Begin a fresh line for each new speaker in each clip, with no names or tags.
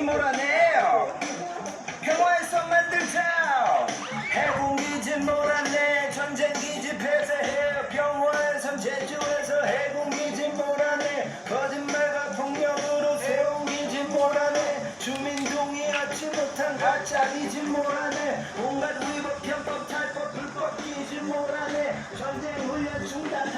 몰아내요. 평화에서 만들자 해군기지 몰아내 전쟁기지 폐쇄해요. 평화에서 제주에서 해군기지 몰아내 거짓말과 폭력으로 세운 기지 몰아내 주민 동의하지 못한 가짜 기지 몰아내 온갖 위법 편법 탈법 불법 기지 몰아내 전쟁 훈련 중단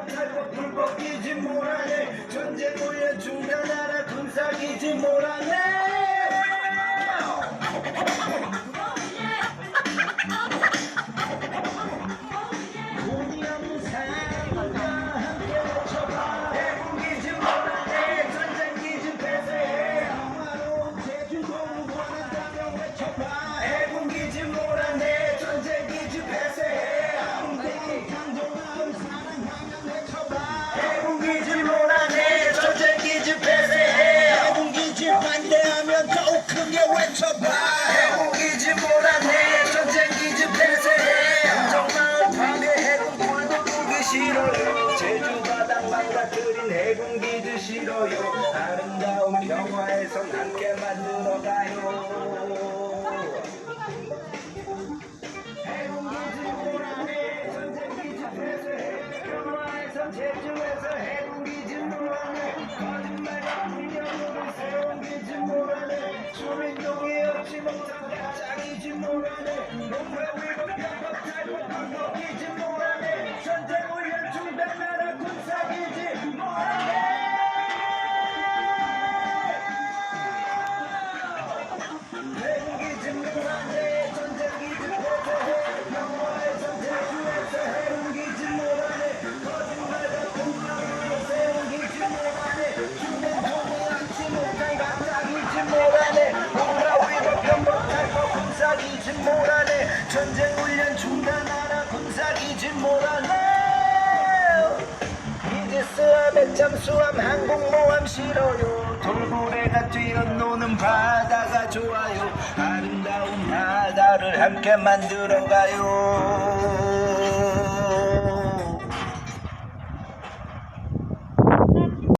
못하고 불법이지 몰아내 전쟁 후에 중단하라. 군사기지 몰아내 싫어요 제주 바닥 망가뜨린 해군 기지 싫어요 아름다운 평화에서 함께 만들어가요 제주에서 해군기 증오하네 거짓말과 무력으로 세운 기 증오하네 주민동이 없이 못한 잠수함 항공모함 싫어요. 돌고래가 뛰어노는 바다가 좋아요. 아름다운 바다를 함께 만들어가요.